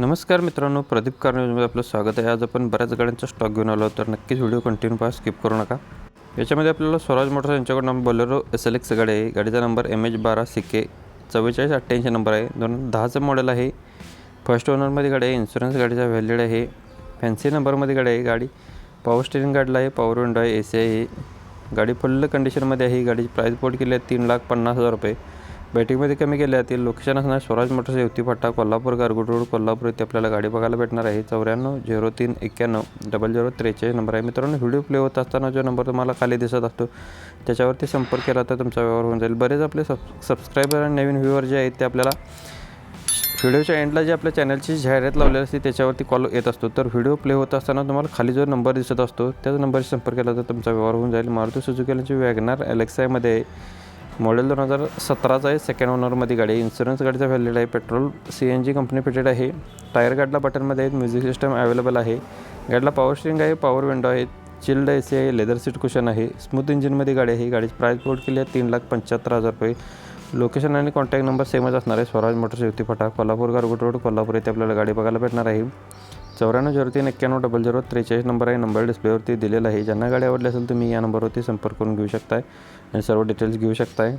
नमस्कार मित्रांनो प्रदीप कार आपलं स्वागत आहे. आज आपण बऱ्याच गाड्यांचा स्टॉक घेऊन आलो तर नक्कीच व्हिडिओ कंटिन्यू पहा स्किप करू नका. याच्यामध्ये आपल्याला स्वराज मोटर्स यांच्याकडून बोलेरो एस एल एक्स गाडी आहे. गाडीचा नंबर एम एच बारा सी के चव्वेचाळीस अठ्ठ्याऐंशी नंबर आहे. दोन हजार दहाचं मॉडेल आहे. फर्स्ट ओनरमध्ये गाडी आहे. इन्शुरन्स गाडीचा व्हॅलिड आहे. फॅन्सी नंबरमध्ये गाडी आहे. गाडी पॉवर स्टेरिंग गाडीला आहे. पॉवर विंडो आहे. ए सी आहे. गाडी फुल्ल कंडिशनमध्ये आहे. गाडीची प्राईस बोर्ड केली आहे तीन लाख पन्नास हजार रुपये. बॅटिंगमध्ये कमी केले जातील लोकेशन असणार स्वराज मोटर्स येवती फाटा कोल्हापूर गारगोट रोड कोल्हापूर इथे आपल्याला गाडी बघायला भेटणार आहे. चौऱ्याण्णव झिरो तीन एक्क्याण्णव डबल झिरो त्रेचाळीस नंबर आहे. मित्रांनो व्हिडिओ प्ले होत असताना जो नंबर तुम्हाला खाली दिसत असतो त्याच्यावरती संपर्क केला तर तुमचा व्यवहार होऊन जाईल. बरेच आपले सब सबस्क्रायबर आणि नवीन व्ह्यूवर जे आहेत ते आपल्याला व्हिडिओच्या एंडला जे आपल्या चॅनलची जाहिरात लावलेली असते त्याच्यावरती कॉल येत असतो. तर व्हिडिओ प्ले होत असताना तुम्हाला खाली जो नंबर दिसत असतो त्याच नंबरशी संपर्क केला तर तुमचा व्यवहार होऊन जाईल. मारुती सुझुकीची वॅगनार एलेक्सायमध्ये मॉडेल दोन हजार सतराचा आहे. सेकंड ओनरमध्ये गाडी आहे. इन्शुरन्स गाडीचा व्हॅलिड आहे. Petrol C N G company fitted आहे. टायर गाडला बटनमध्ये आहेत. म्युझिक सिस्टम अवेलेबल आहे. गाडीला पॉवर स्टिंग आहे. पॉवर विंडो आहे. चिल्ड ए सी आहे. लेदर सीट कुशन आहे. स्मूथ इंजिनमध्ये गाडी आहे. गाडीची प्राईस बोर्ड केली आहे. तीन लाख पंच्याहत्तर हजार रुपये. लोकेशन आणि कॉन्टॅक्ट नंबर सेमच असणार आहे. स्वराज मोटर्स युती फाटा कोल्हापूर गारगोट रोड कोल्हापूर येथे आपल्याला गाडी बघायला भेटणार आहे. चौऱ्याण्णव झिरो तीन एक्क्याण्णव डबल झिरो त्रेचाळीस नंबर आहे. नंबर डिस्प्लेवरती दिलेला आहे. ज्यांना गाडी आवडली असेल तुम्ही या नंबरवरती संपर्क करून घेऊ शकताय. आणि सर्व डिटेल्स घेऊ शकताय.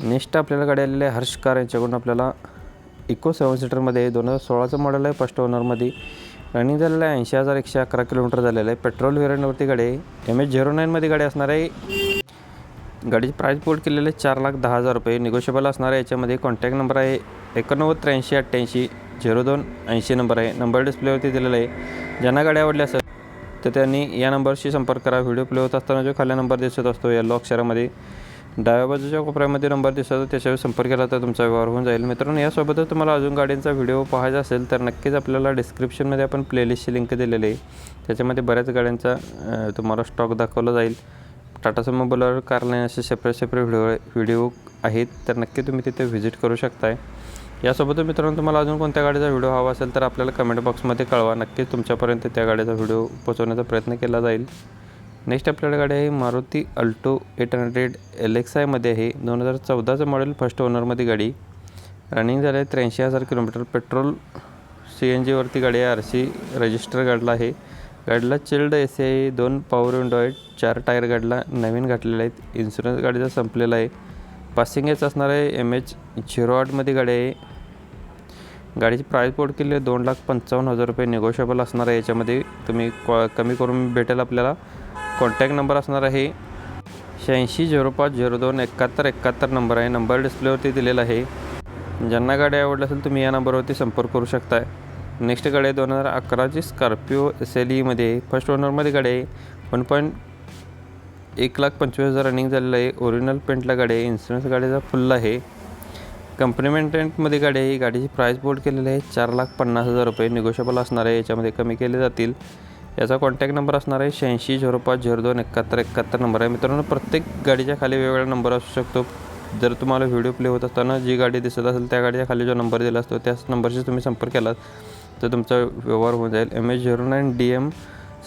नेक्स्ट आपल्याला गाडी आलेली आहे हर्ष कार. यांच्याकडून आपल्याला इको सेवन सीटरमध्ये दोन हजार सोळाचं मॉडेल आहे फर्स्ट ओनरमध्ये रनिंग झालेलं आहे ऐंशी हजार एकशे अकरा किलोमीटर झालेलं आहे. पेट्रोल व्हेरियंटवरती गाडी आहे. एम एच झिरो नाईनमध्ये गाडी असणार आहे. गाडीची प्राईस बोर्ड केलेली आहे चार लाख दहा हजार रुपये. निगोशिएबल असणार आहे. याच्यामध्ये कॉन्टॅक्ट नंबर आहे एकोणनव्वद त्र्याऐंशी अठ्ठ्याऐंशी. झिरो दोन ऐंशी नंबर आहे नंबर डिस्प्लेवरती दिलेला आहे. ज्यांना गाडी आवडली असेल तर त्यांनी या नंबरशी संपर्क करा. व्हिडिओ प्ले होत असताना जो खाली नंबर दिसत असतो येल्लो अक्षरामध्ये डाव्या बाजूच्या कोपऱ्यामध्ये नंबर दिसतो त्याच्यावर संपर्क केला तर तुमचा व्यवहार होऊन जाईल. मित्रांनो यासोबतच तुम्हाला अजून गाड्यांचा व्हिडिओ पाहायचा असेल तर नक्कीच आपल्याला डिस्क्रिप्शनमध्ये आपण प्लेलिस्टची लिंक दिलेली आहे. त्याच्यामध्ये बऱ्याच गाड्यांचा तुम्हाला स्टॉक दाखवला जाईल. टाटा समो बोलावर कारलाईन असे सेपरेट सेपरेट व्हिडिओ व्हिडिओ आहेत तर नक्की तुम्ही तिथे व्हिजिट करू शकताय. यासोबतच मित्रांनो तुम्हाला अजून कोणत्या गाडीचा व्हिडिओ हवा असेल तर आपल्याला कमेंट बॉक्समध्ये कळवा. नक्कीच तुमच्यापर्यंत त्या गाडीचा व्हिडिओ पोचवण्याचा प्रयत्न केला जाईल. नेक्स्ट आपल्याकडे गाडी आहे Maruti Alto eight hundred L X आयमध्ये आहे. दोन हजार चौदाचं मॉडेल फर्स्ट ओनरमध्ये गाडी. रनिंग झालं आहे त्र्याऐंशी हजार किलोमीटर पेट्रोल सी एन जीवरती गाडी आहे. आर सी रजिस्टर गाडीला आहे. गाडीला चिल्ड ए सी आहे. दोन पॉवर विंडो आहेत. चार टायर गाडीला नवीन घातलेले आहेत. इन्शुरन्स गाडीचा संपलेला आहे. पासिंग एच असणार आहे एम एच झिरो आठमध्ये गाडी आहे. गाडीची प्राईस बोर्ड केली दोन लाख पंचावन्न हजार रुपये निगोशिएबल असणार आहे. याच्यामध्ये तुम्ही कॉ कमी करून भेटेल आपल्याला. कॉन्टॅक्ट नंबर असणार आहे. शहाऐंशी झिरो पाच झिरो दोन एकाहत्तर एकाहत्तर नंबर आहे. नंबर डिस्प्लेवरती दिलेला आहे. ज्यांना गाडी आवडली असेल तुम्ही या नंबरवरती संपर्क करू शकताय. नेक्स्ट गाडी आहे दोन हजार अकराची स्कॉर्पिओ एस एल ईमध्ये फर्स्ट ओनरमध्ये गाडी आहे. वन पॉईंट एक लाख पंचवीस हजार रनिंग झालेलं आहे. ओरिजिनल पेंटला गाडी आहे. इन्शुरन्स गाडीचा फुल आहे. कंपनी गाडी आहे. गाडीची प्राईस बोर्ड केलेली आहे. चार लाख पन्नास हजार रुपये निगोशिएबल असणार आहे. याच्यामध्ये कमी केले जातील. याचा कॉन्टॅक्ट नंबर असणार आहे शहाऐंशी झिरो पाच झिरो दोन एकाहत्तर एकाहत्तर नंबर आहे. मित्रांनो प्रत्येक गाडीच्या खाली वेगवेगळा नंबर असू शकतो. जर तुम्हाला व्हिडिओ प्ले होत असताना जी गाडी दिसत असेल त्या गाडीच्या खाली जो नंबर दिला असतो त्याच नंबरशी तुम्ही संपर्क केलात तर तुमचा व्यवहार होऊन जाईल. M H zero nine D M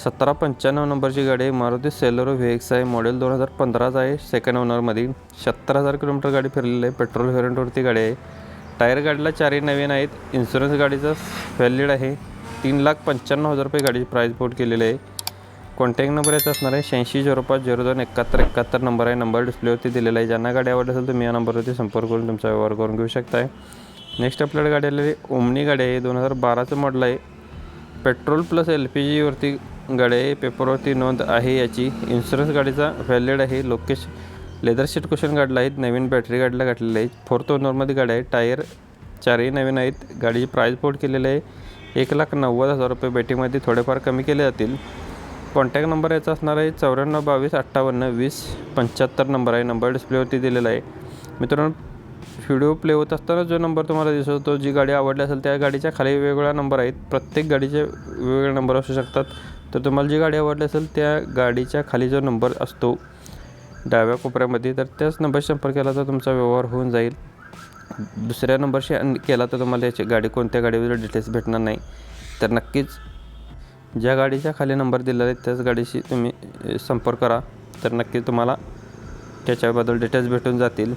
सतरा पंच्याण्णव नंबरची गाडी आहे मारुती सेलोरो व्ही एक्स आहे. मॉडेल दोन हजार पंधराचा आहे. सेकंड ओनरमध्ये सत्तर हजार किलोमीटर गाडी फिरलेली आहे. पेट्रोल व्हेरियंटवरती गाडी आहे. टायर गाडीला चारही नवीन आहेत. इन्शुरन्स गाडीचा व्हॅलिड आहे. तीन लाख पंच्याण्णव हजार रुपये गाडीची प्राईस बोट केलेली आहे. कॉन्टॅक्ट नंबर याचा असणार आहे. शहाऐंशी झिरो पाच झिरो दोन एकाहत्तर एकाहत्तर नंबर आहे नंबर डिस्प्लेवरती दिलेला आहे. ज्यांना गाडी आवडली असेल तुम्ही या नंबरवरती संपर्क करून तुमचा व्यवहार करून घेऊ शकताय. नेक्स्ट आपल्याला गाडी आलेली ओमनी गाडी आहे. दोन हजार बाराचं मॉडल आहे. पेट्रोल प्लस एल पी जीवरती गाडी आहे पेपरवरती नोंद आहे याची. इन्शुरन्स गाडीचा व्हॅलिड आहे. लोकेश लेदर शीट कुशन गाडीला आहेत. नवीन बॅटरी गाडीला घातलेली आहे. फोर्थ ओनरमध्ये गाडी आहे टायर चारही नवीन आहेत. गाडीची प्राईस बोर्ड केलेली आहे. एक लाख नव्वद हजार रुपये बॅटीमध्ये थोडेफार कमी केले जातील. कॉन्टॅक्ट नंबर याचा असणार आहे चौऱ्याण्णव बावीस अठ्ठावन्न वीस पंच्याहत्तर नंबर आहे. नंबर डिस्प्लेवरती दिलेला आहे. मित्रांनो व्हिडिओ प्ले होत असताना जो नंबर तुम्हाला दिसत होतो जी गाडी आवडली असेल त्या गाडीच्या खाली वेगवेगळा नंबर आहेत. प्रत्येक गाडीचे वेगवेगळे नंबर असू शकतात. तर तुम्हाला जी गाडी आवडली असेल त्या गाडीच्या खाली जो नंबर असतो डाव्या कोपऱ्यामध्ये तर त्याच नंबरशी संपर्क केला तर तुमचा व्यवहार होऊन जाईल. दुसऱ्या नंबरशी अन- केला तर तुम्हाला याची गाडी कोणत्या गाडीवर डिटेल्स भेटणार नाही. तर नक्कीच ज्या गाडीच्या खाली नंबर दिलेला आहे त्याच गाडीशी तुम्ही संपर्क करा. तर नक्की तुम्हाला त्याच्याबद्दल डिटेल्स भेटून जातील.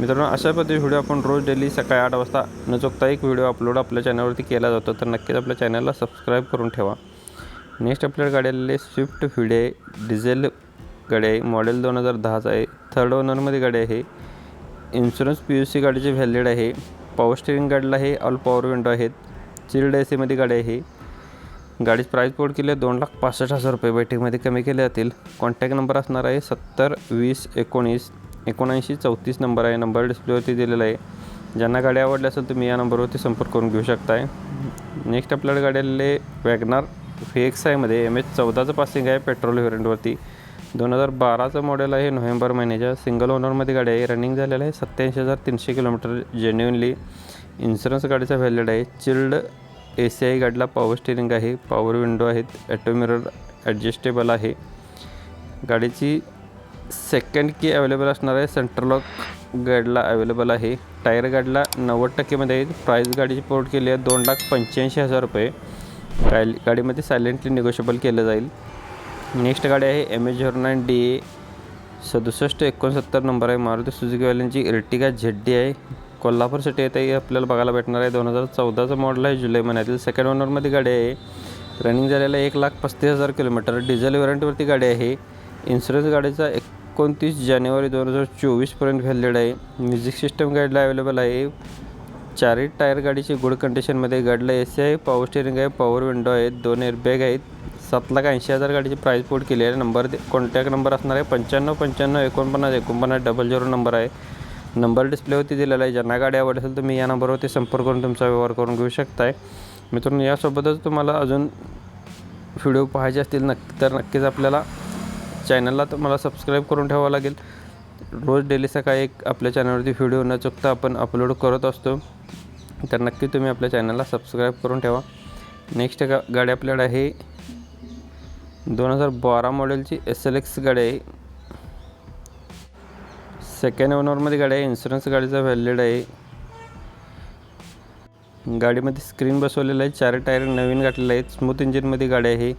मित्रांनो अशा पद्धती व्हिडिओ आपण रोज डेली सकाळी आठ वाजता न चुकता एक व्हिडिओ अपलोड आपल्या चॅनलवरती केला जातो. तर नक्कीच आपल्या चॅनलला सबस्क्राईब करून ठेवा. नेक्स्ट आपल्या गाडी आलेली स्विफ्ट फिडे डिझेल गाडी आहे. मॉडेल दोन हजार दहाचा आहे. थर्ड ओनरमध्ये गाडी आहे. इन्शुरन्स पी यू सी गाडीचे व्हॅलिड आहे. पॉवर स्टेरिंग गाडीला आहे. ऑल पॉवर विंडो आहेत. चिल्ड ए सीमध्ये गाडी आहे. गाडीची प्राईस पोड केली आहे. दोन लाख पासष्ट हजार रुपये बैठकीमध्ये कमी केले जातील. कॉन्टॅक्ट नंबर असणार आहे सत्तर वीस एकोणीस एकोणऐंशी चौतीस नंबर आहे. नंबर डिस्प्लेवरती दिलेला आहे. ज्यांना गाडी आवडली असेल तुम्ही या नंबरवरती संपर्क करून घेऊ शकताय. नेक्स्ट आपल्याला गाडी आलेले वॅगनार व्ही एक्स आयमध्ये एम एच चौदाचं पासिंग आहे पेट्रोल व्हेरियंटवरती दोन हजार बाराचं मॉडेल आहे नोव्हेंबर महिन्याच्या. सिंगल ओनरमध्ये गाडी आहे. रनिंग झालेलं आहे सत्याऐंशी हजार तीनशे किलोमीटर जेन्युनली इन्शुरन्स गाडीचा व्हॅलिड आहे. चिल्ड ए सी आय गाडीला पॉवर स्टेरिंग आहे. पॉवर विंडो आहेत. ॲटोमिरर ॲडजस्टेबल आहे. गाडीची सेकंड की अवेलेबल असणार आहे. सेंट्रलॉक गाडीला अवेलेबल आहे. टायर गाडीला नव्वद टक्केमध्ये आहेत प्राईस गाडीची पोर्ट केली आहे. दोन लाख पंच्याऐंशी हजार रुपये. गाडी गाडीमध्ये सायलेंटली निगोशिएबल केलं जाईल. नेक्स्ट गाडी आहे M H zero nine D A सदुसष्ट एकोणसत्तर नंबर आहे मारुती सुझुकीवाल्यांची इर्टिगा झेड डी आहे. कोल्हापूर सिटी येथे आपल्याला बघायला भेटणार आहे. दोन हजार चौदाचं मॉडल आहे जुलै महिन्यातील. सेकंड ओनरमध्ये गाडी आहे. रनिंग झालेलं एक लाख पस्तीस हजार किलोमीटर डिझेल वेरियंटवरती गाडी आहे. इन्शुरन्स गाडीचा एकोणतीस जानेवारी दोन हजार चोवीसपर्यंत व्हॅलिड आहे. म्युझिक सिस्टम गाडीला अवेलेबल आहे. चारही टायर गाडीची गुड कंडिशनमध्ये गाडीला ए सी आहे पॉवर स्टेरिंग आहे पॉवर विंडो आहेत दोन एअरबॅग आहेत. सात लाख ऐंशी हजार गाडीची प्राईस पोर्ट केली आहे. नंबर कॉन्टॅक्ट नंबर असणार आहे पंच्याण्णव पंच्याण्णव एकोणपन्नास एकोणपन्नास डबल झिरो नंबर आहे. नंबर डिस्प्लेवरती दिलेला आहे. ज्यांना गाडी आवड असेल तुम्ही या नंबरवरती संपर्क करून तुमचा व्यवहार करून घेऊ शकताय. मित्रांनो यासोबतच तुम्हाला अजून व्हिडिओ पाहायचे असतील नक्की तर नक्कीच आपल्याला चॅनलला तुम्हाला सबस्क्राईब करून ठेवावं लागेल. रोज डेली सकाळी एक आपल्या चॅनलवरती व्हिडिओ न चुकता आपण अपलोड करत असतो. तर नक्की तुम्ही आपल्या चॅनलला सबस्क्राईब करून ठेवा. नेक्स्ट गा गाडी आपल्याकडे आहे. दोन हजार बारा मॉडेलची एस एल एक्स गाडी आहे. सेकंड ओनरमध्ये गाडी आहे. इन्शुरन्स गाडीचा व्हॅलिड आहे. गाडीमध्ये स्क्रीन बसवलेलं आहे. चार टायर नवीन घातलेलं आहे स्मूथ इंजिनमध्ये गाडी आहे.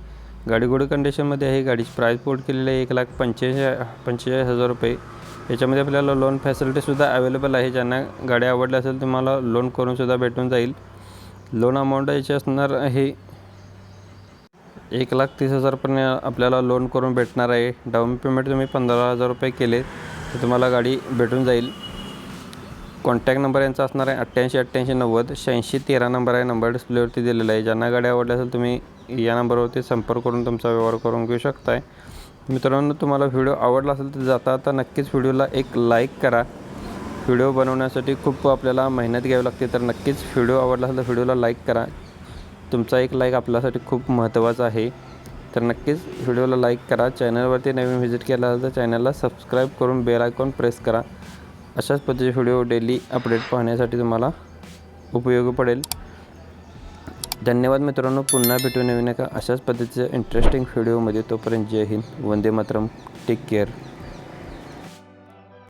गाडी गुड कंडिशनमध्ये आहे. गाडीची प्राईस पोर्ट केलेली आहे. एक लाख पंचेचाळीस पंचेचाळीस हजार रुपये. याच्यामध्ये आपल्याला लोन फॅसिलिटीसुद्धा अवेलेबल आहे. ज्यांना गाडी आवडल्या असेल तुम्हाला लोन करूनसुद्धा भेटून जाईल. लोन अमाऊंट याची असणार आहे एक लाख तीस हजारपर्यंत आपल्याला लोन करून भेटणार आहे. डाऊन पेमेंट तुम्ही पंधरा हजार रुपये केले तर तुम्हाला गाडी भेटून जाईल. कॉन्टॅक्ट नंबर यांचा असणार आहे अठ्ठ्याऐंशी अठ्ठ्याऐंशी नव्वद शहाऐंशी तेरा नंबर आहे. नंबर डिस्प्लेवरती दिलेला आहे. ज्यांना गाडी आवडली असेल तुम्ही या नंबरवरती संपर्क करून तुमचा व्यवहार करून घेऊ शकताय. मित्रांनो तुम्हाला व्हिडिओ आवडला असेल तर जाता आता नक्कीच व्हिडिओला एक लाईक करा. व्हिडिओ बनवण्यासाठी खूप आपल्याला मेहनत घ्यावी लागते तर नक्कीच व्हिडिओ आवडला असेल तर व्हिडिओला लाईक करा. तुमचा एक लाईक आपल्यासाठी खूप महत्त्वाचा आहे. तर नक्कीच व्हिडिओला लाईक करा. चॅनलवरती नवीन व्हिजिट केला असेल तर चॅनलला सबस्क्राईब करून बेल आयकॉन प्रेस करा. अशाच पद्धतीचे व्हिडिओ डेली अपडेट पाहण्यासाठी तुम्हाला उपयोगी पडेल. धन्यवाद मित्रांनो पुन्हा भेटू नवीन एका अशाच पद्धतीच्या इंटरेस्टिंग व्हिडिओमध्ये तोपर्यंत जय हिंद वंदे मातरम. Take care